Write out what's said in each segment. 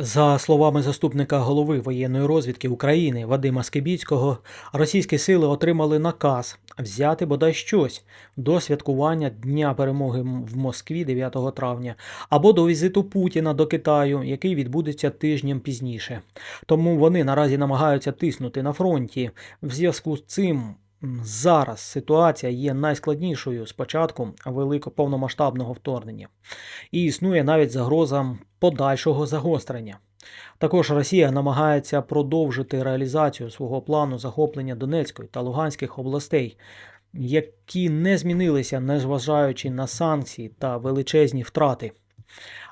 За словами заступника голови воєнної розвідки України Вадима Скибіцького, російські сили отримали наказ взяти бодай щось до святкування Дня перемоги в Москві 9 травня або до візиту Путіна до Китаю, який відбудеться тижнем пізніше. Тому вони наразі намагаються тиснути на фронті. В зв'язку з цим зараз ситуація є найскладнішою з початку великого повномасштабного вторгнення і існує навіть загроза подальшого загострення. Також Росія намагається продовжити реалізацію свого плану захоплення Донецької та Луганських областей, які не змінилися, незважаючи на санкції та величезні втрати.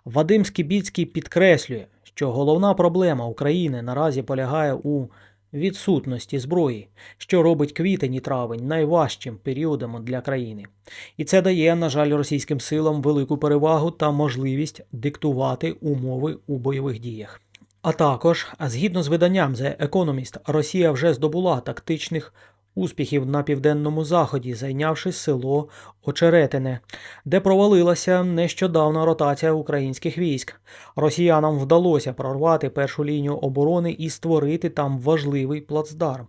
Вадим Скібіцький підкреслює, що головна проблема України наразі полягає у відсутності зброї, що робить квітень і травень найважчим періодом для країни. І це дає, на жаль, російським силам велику перевагу та можливість диктувати умови у бойових діях. А також, згідно з виданням The Economist, Росія вже здобула тактичних успіхів на південному заході, зайнявши село Очеретине, де провалилася нещодавна ротація українських військ. Росіянам вдалося прорвати першу лінію оборони і створити там важливий плацдарм.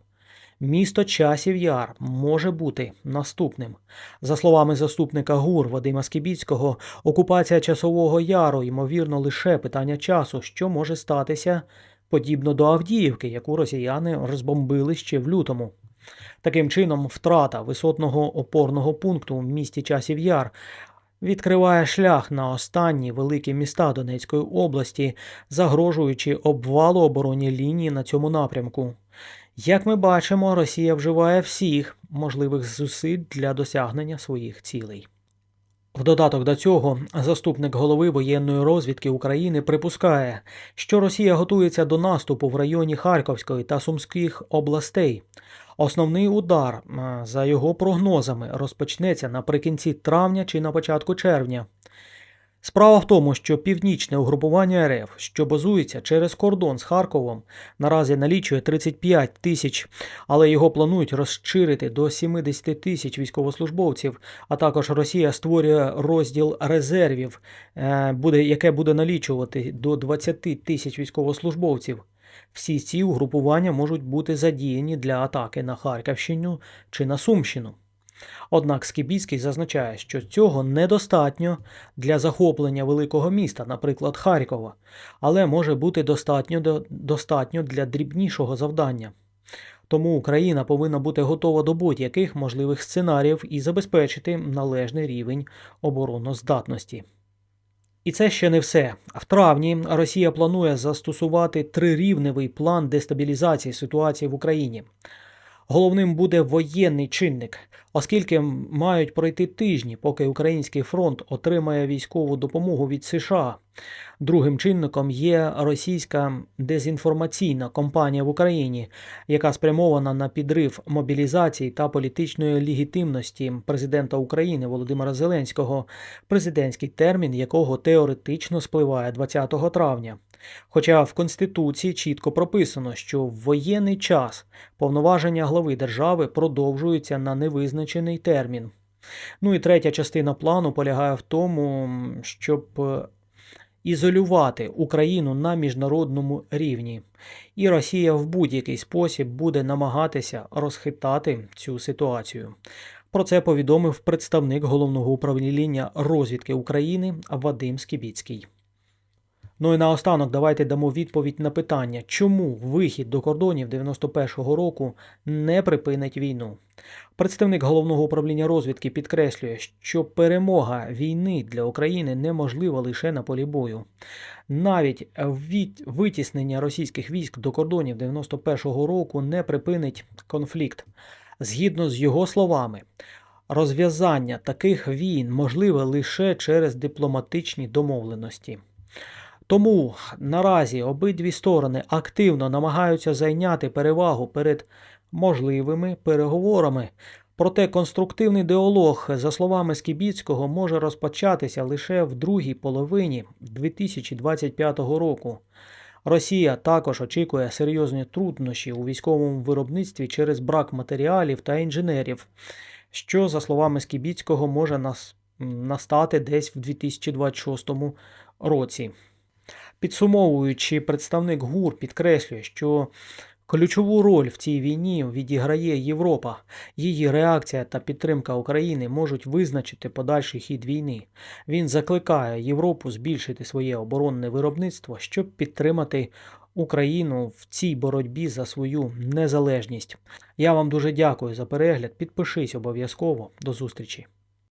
Місто Часів Яр може бути наступним. За словами заступника ГУР Вадима Скібіцького, окупація Часового Яру, ймовірно, лише питання часу, що може статися подібно до Авдіївки, яку росіяни розбомбили ще в лютому. Таким чином, втрата висотного опорного пункту в місті Часів Яр відкриває шлях на останні великі міста Донецької області, загрожуючи обвалу оборонні лінії на цьому напрямку. Як ми бачимо, Росія вживає всіх можливих зусиль для досягнення своїх цілей. В додаток до цього, заступник голови воєнної розвідки України припускає, що Росія готується до наступу в районі Харківської та Сумських областей. Основний удар, е, за його прогнозами, розпочнеться наприкінці травня чи на початку червня. Справа в тому, що північне угрупування РФ, що базується через кордон з Харковом, наразі налічує 35 тисяч, але його планують розширити до 70 тисяч військовослужбовців. А також Росія створює розділ резервів, е, буде, яке буде налічувати до 20 тисяч військовослужбовців. Всі ці угрупування можуть бути задіяні для атаки на Харківщину чи на Сумщину. Однак Скібіцький зазначає, що цього недостатньо для захоплення великого міста, наприклад, Харкова, але може бути достатньо, достатньо для дрібнішого завдання. Тому Україна повинна бути готова до будь-яких можливих сценаріїв і забезпечити належний рівень обороноздатності. І це ще не все. В травні Росія планує застосувати трирівневий план дестабілізації ситуації в Україні. Головним буде воєнний чинник, оскільки мають пройти тижні, поки український фронт отримає військову допомогу від США. Другим чинником є російська дезінформаційна кампанія в Україні, яка спрямована на підрив мобілізації та політичної легітимності президента України Володимира Зеленського, президентський термін якого теоретично спливає 20 травня. Хоча в Конституції чітко прописано, що в воєнний час повноваження глави держави продовжуються на невизначений термін. Ну і третя частина плану полягає в тому, щоб е, ізолювати Україну на міжнародному рівні. І Росія в будь-який спосіб буде намагатися розхитати цю ситуацію. Про це повідомив представник головного управління розвідки України Вадим Скібіцький. Ну і наостанок давайте дамо відповідь на питання, чому вихід до кордонів 91-го року не припинить війну. Представник головного управління розвідки підкреслює, що перемога війни для України неможлива лише на полі бою. Навіть витіснення російських військ до кордонів 91-го року не припинить конфлікт. Згідно з його словами, розв'язання таких війн можливе лише через дипломатичні домовленості. Тому наразі обидві сторони активно намагаються зайняти перевагу перед можливими переговорами. Проте конструктивний діалог, за словами Скібіцького, може розпочатися лише в другій половині 2025 року. Росія також очікує серйозні труднощі у військовому виробництві через брак матеріалів та інженерів, що, за словами Скібіцького, може нас- настати десь в 2026 році. Підсумовуючи, представник ГУР підкреслює, що ключову роль в цій війні відіграє Європа. Її реакція та підтримка України можуть визначити подальший хід війни. Він закликає Європу збільшити своє оборонне виробництво, щоб підтримати Україну в цій боротьбі за свою незалежність. Я вам дуже дякую за перегляд. Підпишись обов'язково. До зустрічі.